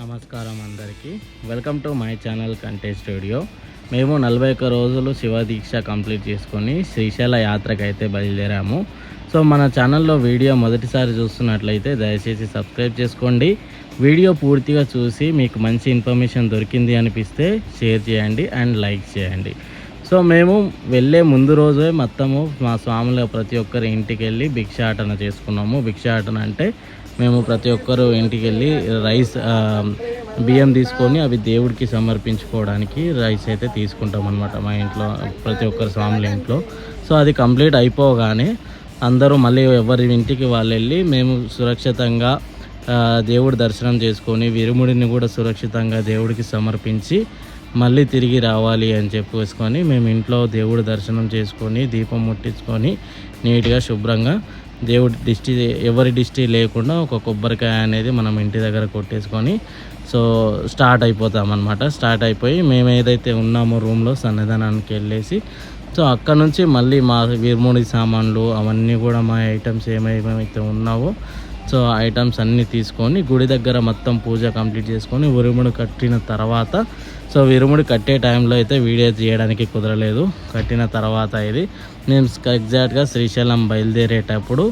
నమస్కారం అందరికీ. Welcome to my channel కంటే స్టూడియో మేము నలభై ఒక్క రోజులు శివ దీక్ష కంప్లీట్ చేసుకొని శ్రీశైల యాత్రకు అయితే బయలుదేరాము. సో మన ఛానల్లో వీడియో మొదటిసారి చూస్తున్నట్లయితే దయచేసి సబ్స్క్రైబ్ చేసుకోండి. వీడియో పూర్తిగా చూసి మీకు మంచి ఇన్ఫర్మేషన్ దొరికింది అనిపిస్తే షేర్ చేయండి అండ్ లైక్ చేయండి. సో మేము వెళ్ళే ముందు రోజే మొత్తము మా స్వాముల ప్రతి ఒక్కరి ఇంటికి వెళ్ళి భిక్షాటన చేసుకున్నాము. భిక్షాటన అంటే మేము ప్రతి ఒక్కరు ఇంటికి వెళ్ళి రైస్ బియ్యం తీసుకొని అవి దేవుడికి సమర్పించుకోవడానికి రైస్ అయితే తీసుకుంటాం అనమాట మా ఇంట్లో ప్రతి ఒక్కరి స్వాముల ఇంట్లో. సో అది కంప్లీట్ అయిపోగానే అందరూ మళ్ళీ ఎవరి ఇంటికి వాళ్ళు వెళ్ళి మేము సురక్షితంగా దేవుడు దేవుడి దర్శనం చేసుకొని విరుముడిని కూడా సురక్షితంగా దేవుడికి సమర్పించి మళ్ళీ తిరిగి రావాలి అని చెప్పేసుకొని మేము ఇంట్లో దేవుడి దర్శనం చేసుకొని దీపం ముట్టించుకొని నీట్గా శుభ్రంగా దేవుడి దిష్టి ఎవరి దిష్టి లేకుండా ఒక కొబ్బరికాయ అనేది మనం ఇంటి దగ్గర కొట్టేసుకొని సో స్టార్ట్ అయిపోతాం అనమాట స్టార్ట్ అయిపోయి మేము ఏదైతే ఉన్నామో రూమ్లో సన్నిధానానికి వెళ్ళేసి సో అక్కడ నుంచి మళ్ళీ మా విర్ముడి సామాన్లు అవన్నీ కూడా మా ఐటమ్స్ ఏమేమైతే ఉన్నావో సో ఐటమ్స్ అన్నీ తీసుకొని గుడి దగ్గర మొత్తం పూజ కంప్లీట్ చేసుకొని ఉరిముడు కట్టిన తర్వాత సో విరుముడి కట్టే టైంలో అయితే వీడియో తీయడానికి కుదరలేదు. కట్టిన తర్వాత ఇది. మేము ఎగ్జాక్ట్గా శ్రీశైలం బయలుదేరేటప్పుడు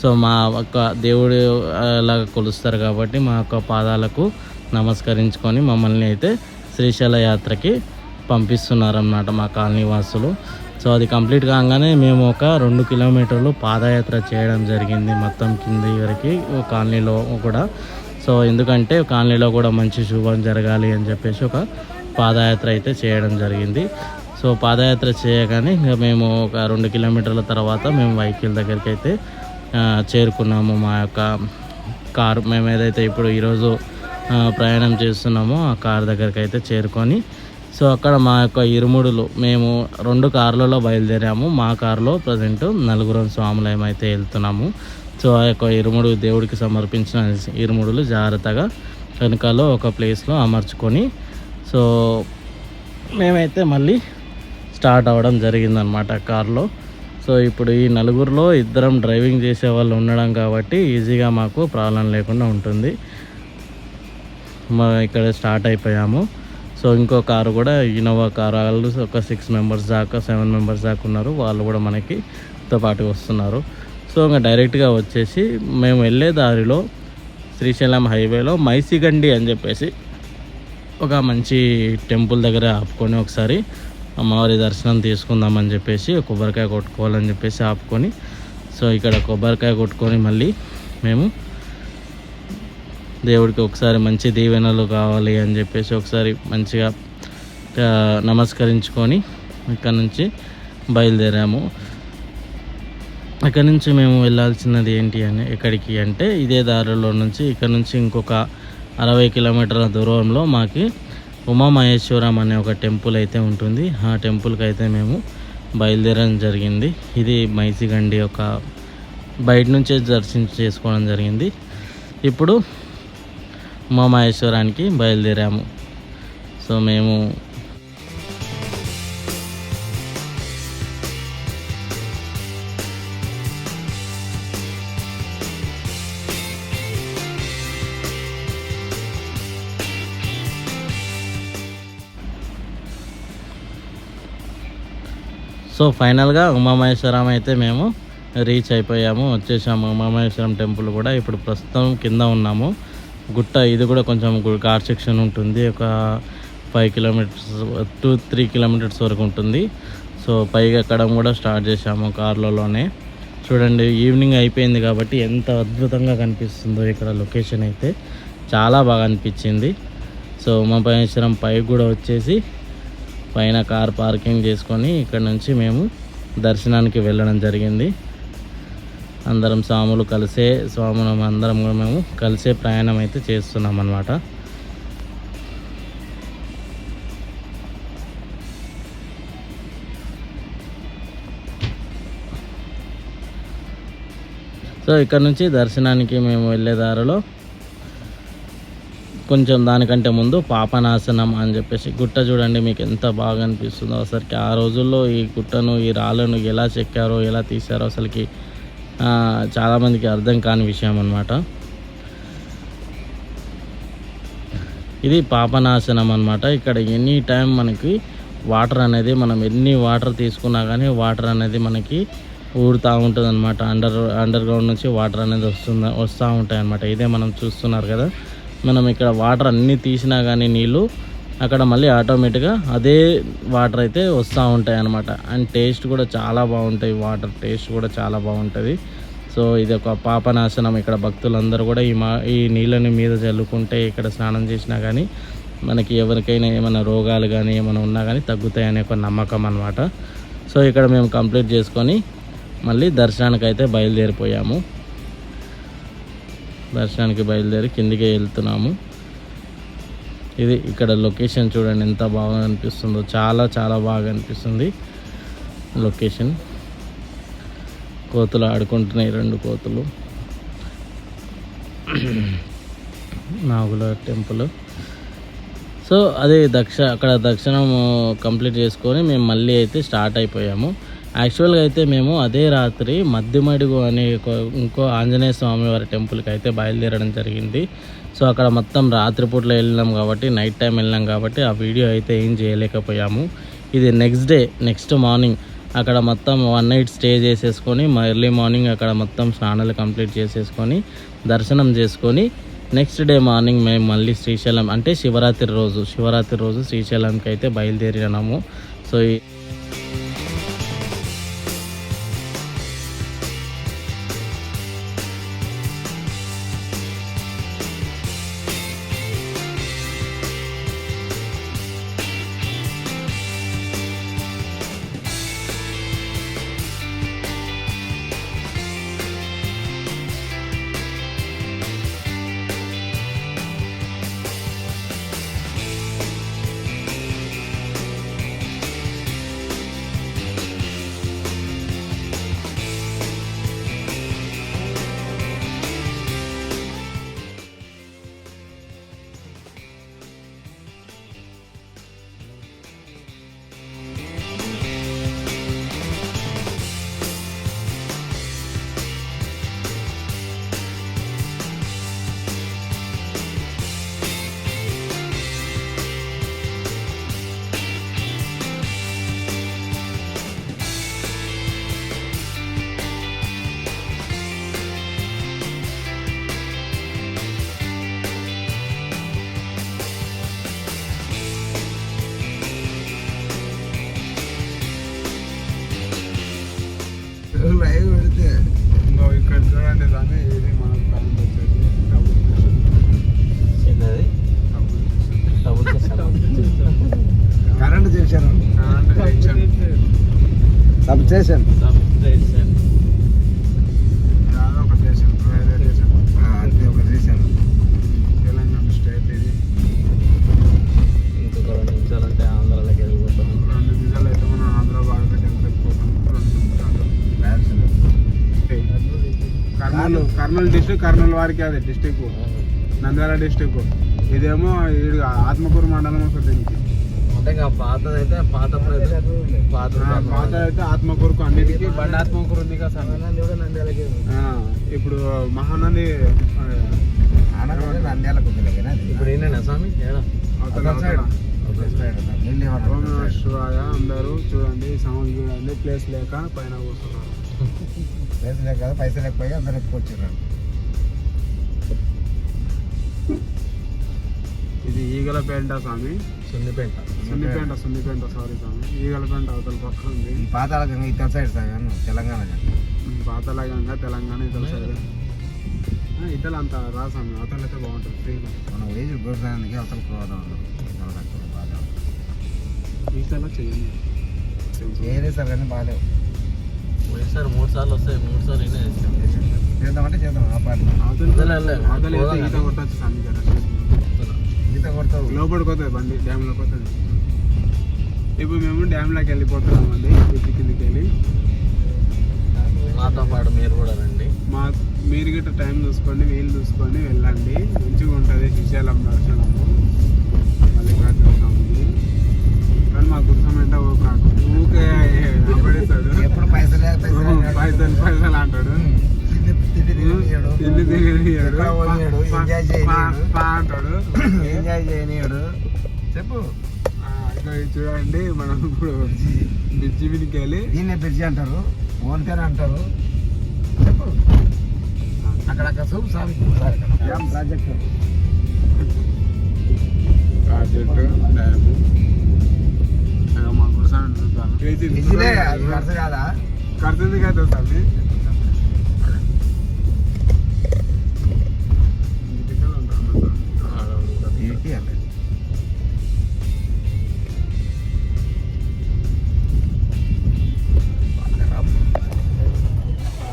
సో మా యొక్క దేవుడు లాగా కొలుస్తారు కాబట్టి మా యొక్క పాదాలకు నమస్కరించుకొని మమ్మల్ని అయితే శ్రీశైల యాత్రకి పంపిస్తున్నారన్నమాట మా కాలనీ వాసులు సో అది కంప్లీట్ కాగానే మేము ఒక రెండు కిలోమీటర్లు పాదయాత్ర చేయడం జరిగింది మొత్తం కింది వరకు కాలనీలో కూడా. సో ఎందుకంటే కాలనీలో కూడా మంచి శుభం జరగాలి అని చెప్పేసి ఒక పాదయాత్ర అయితే చేయడం జరిగింది. సో పాదయాత్ర చేయగానే ఇంకా మేము ఒక రెండు కిలోమీటర్ల తర్వాత మేము వెహికల్ దగ్గరికి అయితే చేరుకున్నాము మా యొక్క కారు. మేము ఏదైతే ఇప్పుడు ఈరోజు ప్రయాణం చేస్తున్నామో ఆ కార్ దగ్గరికి అయితే చేరుకొని సో అక్కడ మా యొక్క ఇరుముడులు మేము రెండు కార్లలో బయలుదేరాము. మా కారులో ప్రజెంట్ నలుగురం స్వాములయం అయితే వెళ్తున్నాము. సో ఆ యొక్క ఇరుముడు దేవుడికి సమర్పించిన ఇరుముడులు జాగ్రత్తగా వెనకాలో ఒక ప్లేస్లో అమర్చుకొని సో మేమైతే మళ్ళీ స్టార్ట్ అవ్వడం జరిగిందనమాట కార్లో. సో ఇప్పుడు ఈ నలుగురిలో ఇద్దరం డ్రైవింగ్ చేసే వాళ్ళు ఉండడం కాబట్టి ఈజీగా మాకు ప్రాబ్లం లేకుండా ఉంటుంది. మా ఇక్కడ స్టార్ట్ అయిపోయాము. సో ఇంకో కారు కూడా ఇన్నోవా కారు. వాళ్ళు ఒక సిక్స్ మెంబర్స్ దాకా సెవెన్ మెంబర్స్ దాకా ఉన్నారు. వాళ్ళు కూడా మనకి తో పాటు వస్తున్నారు. సో ఇంకా డైరెక్ట్గా వచ్చేసి మేము వెళ్ళే దారిలో శ్రీశైలం హైవేలో మైసిగండి అని చెప్పేసి ఒక మంచి టెంపుల్ దగ్గర ఆపుకొని ఒకసారి అమ్మవారి దర్శనం తీసుకుందామని చెప్పేసి కొబ్బరికాయ కొట్టుకోవాలని చెప్పేసి ఆపుకొని సో ఇక్కడ కొబ్బరికాయ కొట్టుకొని మళ్ళీ మేము దేవుడికి ఒకసారి మంచి దీవెనలు కావాలి అని చెప్పేసి ఒకసారి మంచిగా నమస్కరించుకొని ఇక్కడ నుంచి బయలుదేరాము. ఇక్కడ నుంచి మేము వెళ్ళాల్సినది ఏంటి అని ఎక్కడికి అంటే ఇదే దారిలో నుంచి ఇక్కడ నుంచి ఇంకొక అరవై కిలోమీటర్ల దూరంలో మాకి ఉమామహేశ్వరం అనే ఒక టెంపుల్ అయితే ఉంటుంది. ఆ టెంపుల్కి అయితే మేము బయలుదేరడం జరిగింది. ఇది మైసిగండి ఒక బయట నుంచే దర్శనం చేసుకోవడం జరిగింది. ఇప్పుడు ఉమామహేశ్వరానికి బయలుదేరాము. సో మేము సో ఫైనల్గా ఉమామహేశ్వరం అయితే మేము రీచ్ అయిపోయాము. వచ్చేసాము ఉమామహేశ్వరం టెంపుల్ కూడా. ఇప్పుడు ప్రస్తుతం కింద ఉన్నాము. గుట్ట ఇది కూడా కొంచెం గు- సెక్షన్ ఉంటుంది. ఒక five kilometres two three kilometres వరకు ఉంటుంది. సో పైకి ఎక్కడం కూడా స్టార్ట్ చేసాము కార్లలోనే. చూడండి ఈవినింగ్ అయిపోయింది కాబట్టి ఎంత అద్భుతంగా కనిపిస్తుందో ఇక్కడ లొకేషన్ అయితే. చాలా బాగా అనిపించింది. సో ఉమామహేశ్వరం పైకి కూడా వచ్చేసి పైన కార్ పార్కింగ్ చేసుకొని ఇక్కడ నుంచి మేము దర్శనానికి వెళ్ళడం జరిగింది. అందరం స్వాములు కలిసే స్వాములు అందరం కూడా మేము కలిసే ప్రయాణం అయితే చేస్తున్నాం అన్నమాట. సో ఇక్కడ నుంచి దర్శనానికి మేము వెళ్ళే దారిలో కొంచెం దానికంటే ముందు పాపనాశనం అని చెప్పేసి గుట్ట చూడండి మీకు ఎంత బాగా అనిపిస్తుందో. అసలుకి ఆ రోజుల్లో ఈ గుట్టను ఈ రాళ్ళను ఎలా చెక్కారో ఎలా తీశారో అసలుకి చాలామందికి అర్థం కాని విషయం అనమాట ఇది పాపనాశనం అనమాట ఇక్కడ ఎనీ టైం మనకి వాటర్ అనేది మనం ఎన్ని వాటర్ తీసుకున్నా కానీ వాటర్ అనేది మనకి ఊరుతూ ఉంటుంది అనమాట అండర్ అండర్ గ్రౌండ్ నుంచి వాటర్ అనేది వస్తుంది వస్తూ ఉంటాయి అనమాట ఇదే మనం చూస్తున్నారు కదా. మనం ఇక్కడ వాటర్ అన్నీ తీసినా కానీ నీళ్ళు అక్కడ మళ్ళీ ఆటోమేటిక్గా అదే వాటర్ అయితే వస్తూ ఉంటాయి అనమాట అండ్ టేస్ట్ కూడా చాలా బాగుంటాయి. వాటర్ టేస్ట్ కూడా చాలా బాగుంటుంది. సో ఇది ఒక పాపనాశనం. ఇక్కడ భక్తులందరూ కూడా ఈ మా ఈ నీళ్ళని మీద చల్లుకుంటే ఇక్కడ స్నానం చేసినా కానీ మనకి ఎవరికైనా ఏమైనా రోగాలు కానీ ఏమైనా ఉన్నా కానీ తగ్గుతాయనే ఒక నమ్మకం అనమాట సో ఇక్కడ మేము కంప్లీట్ చేసుకొని మళ్ళీ దర్శనానికి అయితే బయలుదేరిపోయాము. దర్శనానికి బయలుదేరి కిందికి వెళ్తున్నాము. ఇది ఇక్కడ లొకేషన్ చూడండి ఎంత బాగా అనిపిస్తుందో చాలా చాలా బాగా అనిపిస్తుంది లొకేషన్. కోతులు ఆడుకుంటున్నాయి రెండు కోతులు. నాగుల టెంపుల్. సో అదే దక్ష అక్కడ దర్శనం కంప్లీట్ చేసుకొని మేము మళ్ళీ అయితే స్టార్ట్ అయిపోయాము. యాక్చువల్గా అయితే మేము అదే రాత్రి మద్దిమడుగు అనే ఇంకో ఆంజనేయ స్వామి వారి టెంపుల్కి అయితే బయలుదేరడం జరిగింది. సో అక్కడ మొత్తం రాత్రిపూట్లో వెళ్ళినాం కాబట్టి నైట్ టైం వెళ్ళినాం కాబట్టి ఆ వీడియో అయితే ఏం చేయలేకపోయాము. ఇది నెక్స్ట్ డే నెక్స్ట్ మార్నింగ్ అక్కడ మొత్తం వన్ నైట్ స్టే చేసేసుకొని ఎర్లీ మార్నింగ్ అక్కడ మొత్తం స్నానాలు కంప్లీట్ చేసేసుకొని దర్శనం చేసుకొని నెక్స్ట్ డే మార్నింగ్ మేము మళ్ళీ శ్రీశైలం అంటే శివరాత్రి రోజు శివరాత్రి రోజు శ్రీశైలంకి అయితే బయలుదేరినాము. సో లైవ్ పెడితే ఇంకో ఇక్కడ చూడండి దాన్ని ఇది మనకు కరెంట్ వచ్చేది డబుల్ డబుల్ కరెంట్ చేశారు. Current junction substation Kurnool district Kurnool వారికి అది డిస్టిక్ నంద్యాల డిస్టిక్ ఇదేమో ఈడు ఆత్మకూరు మండలం వస్తుంది దీనికి అంటే ఇంకా పాత పాత ఆ, పాత అయితే ఆత్మకూరుకు అన్నిటికీ బండి ఆత్మకూరు ఉంది కదా ఇప్పుడు మహానంది నంద్యాలకు ఇప్పుడు ఏంటండి స్వామి? శివాయ అందరూ చూడండి సౌండ్ చూడండి ప్లేస్ లేక పైన కూర్చున్నారు. పైసలు కదా పైసలు లేకపోయి అందరు ఎక్కువచ్చారు ఇది ఈగల పెంట స్వామి. సున్నిపేట సున్నిపేంట సున్నిపేంట సారీ స్వామి. ఈగల పెంట అవతల పక్క ఉంది. ఈ పాతాల గంగ ఇతర సైడ్ సార్ తెలంగాణ పాతలాగంగా తెలంగాణ ఇతల సైడ్. ఆ, ఇతల అంత రా స్వామి అవతల అయితే బాగుంటుంది ఫ్రీగా మన వేజ్ గోసానికి అవతల పోదాం ఈతల చేయండి ఏదే సార్ కానీ బాగాలేవు. పోయినసారి మూడు సార్లు వస్తాయి మూడు సార్లు ఇనే చేద్దామంటే చేద్దాం ఆ ఈత. కొట్టచ్చు ఈత కొడతావు లోపలికి పోతుంది బండి డ్యామ్లోకి పోతుంది ఇప్పుడు మేము డ్యామ్లోకి వెళ్ళిపోతున్నాం అండి బ్రిడ్జ్ కిందకి వెళ్ళి మాతో పాటు మీరు కూడా రండి మా మీరు గిట్ట టైం చూసుకోండి వీలు చూసుకొని వెళ్ళండి మంచిగా ఉంటుంది శ్రీశైలం దర్శనము పైసలే పైసలే అంటాడు. ఇల్లు. పా అంటాడు. ఎంజాయ్ చేయనీయుడు. చెప్పు. చూడండి మనం ఇప్పుడు బ్రిడ్జి. మీదకి వెళ్ళి దీన్నే బ్రిడ్జి అంటారు. ఓన్కేర్ అంటారు. చెప్పు. అక్కడ అక్కడ చూపు సార్ సార్ ఇక్కడ. ఏం ప్రాజెక్ట్? ప్రాజెక్ట్ డ్యామ్ మా వరుస కాదా? కడుతుంది కదా స్వామి ఇంటికల్ ఉంటాను స్వామి. ఏంటి అన్నది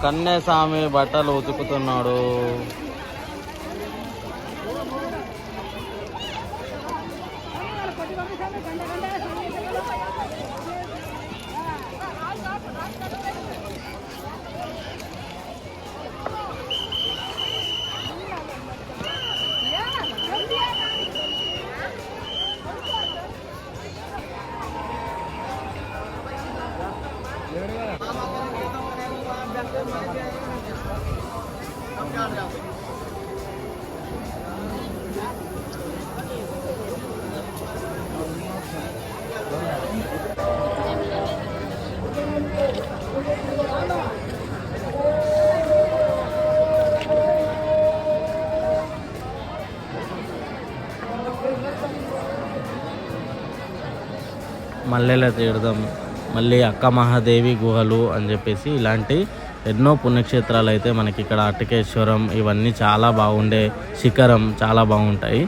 కన్నే స్వామి బట్టలు ఉతుకుతున్నాడు మల్లెల తీర్థం మళ్ళీ అక్క మహాదేవి గుహలు అని చెప్పేసి ఇలాంటి ఎన్నో పుణ్యక్షేత్రాలు అయితే మనకి ఇక్కడ అటకేశ్వరం ఇవన్నీ చాలా బాగుండే శిఖరం చాలా బాగుంటాయి.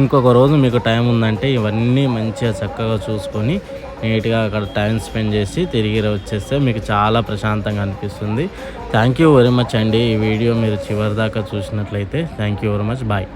ఇంకొక రోజు మీకు టైం ఉందంటే ఇవన్నీ మంచిగా చక్కగా చూసుకొని నీట్గా అక్కడ టైం స్పెండ్ చేసి తిరిగి వచ్చేస్తే మీకు చాలా ప్రశాంతంగా అనిపిస్తుంది. థ్యాంక్ యూ వెరీ మచ్ అండి. ఈ వీడియో మీరు చివరి దాకా చూసినట్లయితే thank you very much. Bye.